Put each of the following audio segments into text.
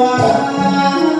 Wow.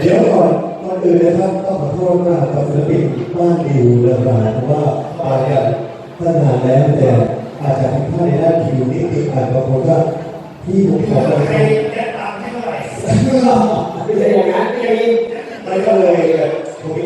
เดี๋ยวก่อนก่อนอื่นนะครับต้องขอโทษนะกรับศิลปินบ้านดิวเรืบานาะว่ามาเนี่ยตั้งนานแล้วแต่อาจจะผิดพลาดในด้านคิวนิดนึงอาจจบางคนก็ที่ผมขอโทษไม่ได้อย่างนั้นไม่ได้